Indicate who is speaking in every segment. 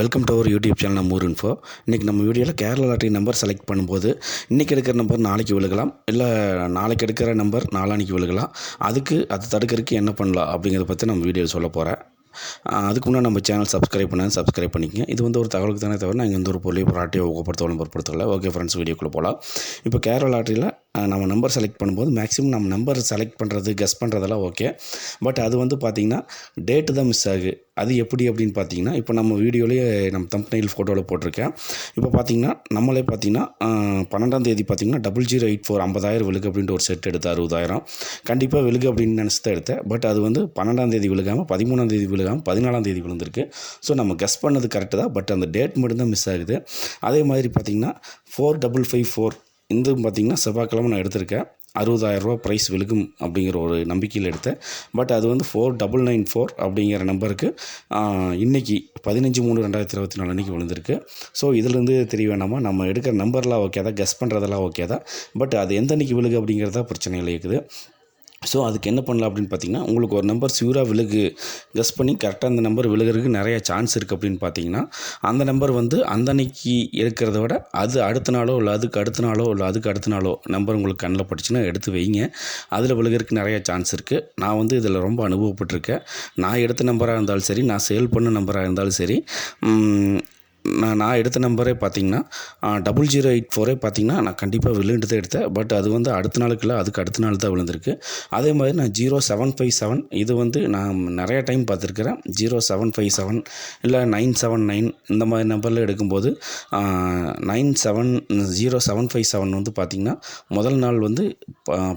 Speaker 1: Welcome to our YouTube channel நம்ம ஊர் info இன்றைக்கி நம்ம வீடியோவில் கேரளா லாட்டரி நம்பர் செலக்ட் பண்ணும்போது இன்றைக்கி எடுக்கிற நம்பர் நாளைக்கு விழுகலாம். இல்லை நாளைக்கு எடுக்கிற நம்பர் நாளானிக்கு விழுகலாம். அதுக்கு அது தடுக்கிறதுக்கு என்ன பண்ணலாம் அப்படிங்கிறத பற்றி நம்ம வீடியோவில் சொல்ல போகிறேன் அதுக்கு முன்னாடி நம்ம சேனல் சப்ஸ்கிரைப் பண்ணால் சப்ஸ்கிரைப் பண்ணிக்கங்க. இது வந்து ஒரு தகவலுக்கு தானே தவிர நான் எந்த ஒரு பொருளையும் பொருளாட்டியோ ஊக்கப்படுத்தவளும் பொருட்படுத்தலை ஓகே ஃப்ரெண்ட்ஸ் வீடியோக்குள்ளே போகலாம் இப்போ கேரளா லாட்டரியில் நம்ம நம்பர் செலக்ட் பண்ணும்போது மேக்ஸிமம் நம்ம நம்பர் செலக்ட் பண்ணுறது கெஸ் பண்ணுறதெல்லாம் ஓகே பட் அது வந்து பார்த்திங்கன்னா டேட்டு தான் மிஸ் ஆகுது. அது எப்படி அப்படின்னு பார்த்தீங்கன்னா இப்போ நம்ம வீடியோலேயே நம்ம தம்பனையில் ஃபோட்டோவில் போட்டிருக்கேன். இப்போ பார்த்தீங்கன்னா நம்மளே பார்த்தீங்கன்னா பன்னெண்டாம் தேதி பார்த்தீங்கன்னா டபுள் ஜீரோ எயிட் ஃபோர் ஐம்பதாயிரம் விழுகு அப்படின்ட்டு ஒரு செட் எடுத்து அறுபதாயிரம். கண்டிப்பாக விழுகு அப்படின்னு நினச்சி தான் எடுத்தேன். பட் அது வந்து பன்னெண்டாம் தேதி விழுகாமல் பதிமூணாம் தேதி விழுகாமல் பதினாலாம் தேதி விழுந்திருக்கு. ஸோ நம்ம கெஸ் பண்ணது கரெக்டு தான். பட் அந்த டேட் மட்டும்தான் மிஸ் ஆகுது. அதே மாதிரி பார்த்திங்கன்னா ஃபோர் டபுள் ஃபைவ் ஃபோர் இந்த பார்த்திங்கன்னா செவ்வாய்க்கிழமை நான் எடுத்திருக்கேன். அறுபதாயிரரூபா ப்ரைஸ் விழுகும் அப்படிங்கிற ஒரு நம்பிக்கையில் எடுத்தேன். பட் அது வந்து ஃபோர் டபுள் நைன் ஃபோர் அப்படிங்கிற நம்பருக்கு இன்றைக்கி பதினஞ்சு மூணு ரெண்டாயிரத்தி இருபத்தி நாலு அன்றைக்கி விழுந்திருக்கு. ஸோ இதுலேருந்து தெரிய வேணாமா? நம்ம எடுக்கிற நம்பர்லாம் ஓகே தான் கெஸ் பண்ணுறதெல்லாம் ஓகே தான். பட் அது எந்த அன்றைக்கி விழுகு அப்படிங்கிறதா பிரச்சனைகள் இருக்குது. ஸோ அதுக்கு என்ன பண்ணலாம் அப்படின்னு பார்த்தீங்கன்னா உங்களுக்கு ஒரு நம்பர் சியூராக விழுகு. கெஸ் பண்ணி கரெக்டாக அந்த நம்பர் விழுகிறதுக்கு நிறைய சான்ஸ் இருக்குது அப்படின்னு பார்த்தீங்கன்னா அந்த நம்பர் வந்து அந்த அன்னைக்கு இருக்கிறத விட அது அடுத்த நாளோ இல்லை அதுக்கு அடுத்த நாளோ இல்லை அதுக்கு அடுத்த நாளோ நம்பர் உங்களுக்கு கண்ணில் பட்டுச்சுன்னா எடுத்து வைங்க. அதில் விழுகிறதுக்கு நிறைய சான்ஸ் இருக்குது நான் வந்து இதில் ரொம்ப அனுபவப்பட்டிருக்கேன். நான் எடுத்த நம்பராக இருந்தாலும் சரி நான் சேல் பண்ண நம்பராக இருந்தாலும் சரி நான் நான் எடுத்த நம்பரே பார்த்தீங்கன்னா டபுள் ஜீரோ எயிட் ஃபோரே பார்த்தீங்கன்னா நான் கண்டிப்பாக விழுந்துட்டு தான் எடுத்தேன். பட் அது வந்து அடுத்த நாளுக்கு இல்லை அதுக்கு அடுத்த நாள் தான் விழுந்திருக்கு. அதே மாதிரி நான் ஜீரோ செவன் ஃபைவ் செவன் இது வந்து நான் நிறைய டைம் பார்த்துருக்குறேன். ஜீரோ செவன் ஃபைவ் செவன் இல்லை நைன் செவன் நைன் இந்த மாதிரி நம்பரில் எடுக்கும்போது nine seven zero seven five seven வந்து பார்த்திங்கன்னா முதல் நாள் வந்து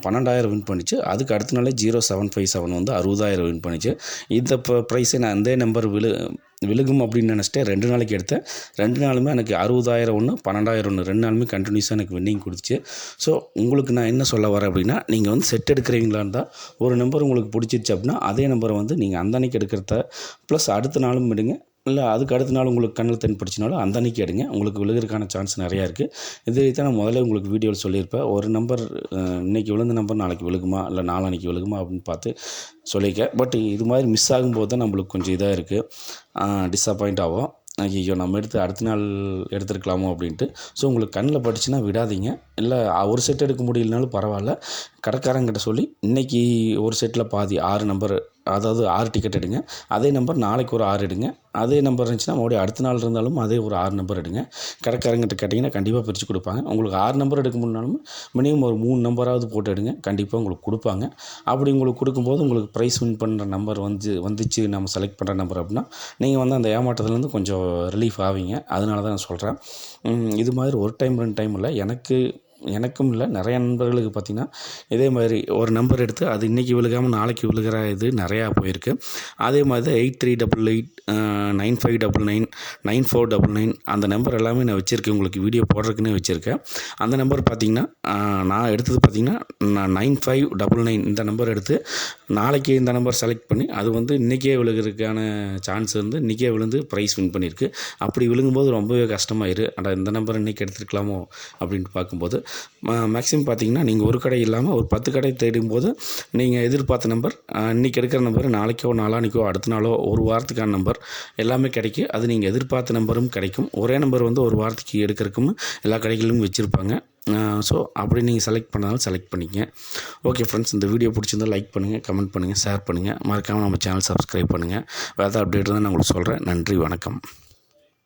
Speaker 1: பன்னெண்டாயிரம் வின் பண்ணிச்சு. அதுக்கு அடுத்த நாளே ஜீரோ செவன் ஃபைவ் செவன் வந்து அறுபதாயிரம் வின் பண்ணிச்சு. இந்த ப்ரைஸை நான் அந்த நம்பர் விழு விழுகும் அப்படின்னு நினச்சிட்டு ரெண்டு நாளைக்கு எடுத்தேன். ரெண்டு நாளுமே எனக்கு அறுபதாயிரம் ஒன்று பன்னெண்டாயிரம் ஒன்று ரெண்டு நாளுமே கண்டினியூஸாக எனக்கு வின்னிங் கொடுத்துச்சு. ஸோ உங்களுக்கு நான் என்ன சொல்ல வரேன் அப்படின்னா நீங்கள் வந்து செட் எடுக்கிறீங்களா இருந்தால் ஒரு நம்பர் உங்களுக்கு பிடிச்சிருச்சு அப்படின்னா அதே நம்பரை வந்து நீங்கள் அந்த அன்னைக்கு எடுக்கிறத ப்ளஸ் அடுத்த நாளும் விடுங்க இல்லை அதுக்கு அடுத்த நாள் உங்களுக்கு கண்ணில் தென்படுச்சினாலும் அந்த அன்றைக்கி எடுங்க. உங்களுக்கு விழுகிறதுக்கான சான்ஸ் நிறையா இருக்குது இதை தான் நான் முதல்ல உங்களுக்கு வீடியோவில் சொல்லியிருப்பேன். ஒரு நம்பர் இன்றைக்கி விழுந்த நம்பர் நாளைக்கு விழுகுமா? இல்லை நாளானைக்கு விழுகுமா? அப்படின்னு பார்த்து சொல்லியிருக்கேன். பட் இது மாதிரி மிஸ் ஆகும்போது தான் நம்மளுக்கு கொஞ்சம் இதாக இருக்குது டிஸப்பாயிண்ட் ஆகும். ஐயோ நம்ம எடுத்து அடுத்த நாள் எடுத்துருக்கலாமோ அப்படின்ட்டு. ஸோ உங்களுக்கு கண்ணில் பட்டுச்சுன்னா விடாதீங்க. இல்லை ஒரு செட் எடுக்க முடியலனாலும் பரவாயில்ல. கடைக்காரங்கிட்ட சொல்லி இன்றைக்கி ஒரு செட்டில் பாதி ஆறு நம்பர் அதாவது ஆறு டிக்கெட் எடுங்க. அதே நம்பர் நாளைக்கு ஒரு ஆறு எடுங்க. அதே நம்பர் இருந்துச்சுன்னா மறுபடியும் அடுத்த நாள் இருந்தாலும் அதே ஒரு ஆறு நம்பர் எடுங்க. கடைக்காரங்கிட்ட கேட்டிங்கன்னா கண்டிப்பாக பிரித்து கொடுப்பாங்க. உங்களுக்கு ஆறு நம்பர் எடுக்க முடினாலும் மினிமம் ஒரு மூணு நம்பராவது போட்டு எடுங்க. கண்டிப்பாக உங்களுக்கு கொடுப்பாங்க. அப்படி உங்களுக்கு கொடுக்கும்போது உங்களுக்கு ப்ரைஸ் வின் பண்ணுற நம்பர் வந்து வந்துச்சு நம்ம செலக்ட் பண்ணுற நம்பர் அப்படின்னா நீங்கள் வந்து அந்த ஏமாற்றத்துலேருந்து கொஞ்சம் ரிலீஃப் ஆவீங்க. அதனால தான் நான் சொல்கிறேன் இது மாதிரி ஒரு டைம் ரெண்டு டைம் இல்லை. எனக்கு எனக்கும் இல்லை. நிறையா நண்பர்களுக்கு பார்த்திங்கன்னா இதே மாதிரி ஒரு நம்பர் எடுத்து அது இன்றைக்கி விழுகாமல் நாளைக்கு விழுகிற இது நிறையா போயிருக்கு. அதே மாதிரி தான் eight three double eight nine five double nine nine four double nine அந்த நம்பர் எல்லாமே நான் வச்சுருக்கேன். உங்களுக்கு வீடியோ போடுறதுக்குன்னே வச்சுருக்கேன். அந்த நம்பர் பார்த்திங்கன்னா நான் எடுத்தது பார்த்திங்கன்னா நான் நைன் ஃபைவ் டபுள் நைன் இந்த நம்பர் எடுத்து நாளைக்கு இந்த நம்பர் செலக்ட் பண்ணி அது வந்து இன்றைக்கே விழுகிறதுக்கான சான்ஸ் வந்து இன்றைக்கே விழுந்து ப்ரைஸ் வின் பண்ணியிருக்கு. அப்படி விழுங்கும்போது ரொம்பவே கஷ்டமாயிரு. ஆனால் இந்த நம்பர் இன்றைக்கி எடுத்துருக்கலாமோ? அப்படின்ட்டு பார்க்கும்போது மேக்ஸிமம் பார்த்தீங்கன்னா நீங்கள் ஒரு கடை இல்லாமல் ஒரு பத்து கடை தேடும்போது நீங்கள் எதிர்பார்த்த நம்பர் இன்றைக்கி எடுக்கிற நம்பர் நாளைக்கோ நாளானிக்கோ அடுத்த நாளோ ஒரு வாரத்துக்கான நம்பர் எல்லாமே கிடைக்கும். அது நீங்கள் எதிர்பார்த்த நம்பரும் கிடைக்கும். ஒரே நம்பர் வந்து ஒரு வாரத்துக்கு எடுக்கிறதுக்கும் எல்லா கடைகளிலும் வச்சுருப்பாங்க. ஸோ அப்படி நீங்கள் செலக்ட் பண்ணாலும் செலக்ட் பண்ணிக்கங்க. ஓகே ஃப்ரெண்ட்ஸ் இந்த வீடியோ பிடிச்சிருந்தால் லைக் பண்ணுங்கள் கமெண்ட் பண்ணுங்கள் ஷேர் பண்ணுங்கள் மறக்காமல் நம்ம சேனல் சப்ஸ்கிரைப் பண்ணுங்கள் வேறு அப்டேட் தான் நான் உங்களுக்கு சொல்கிறேன் நன்றி வணக்கம்.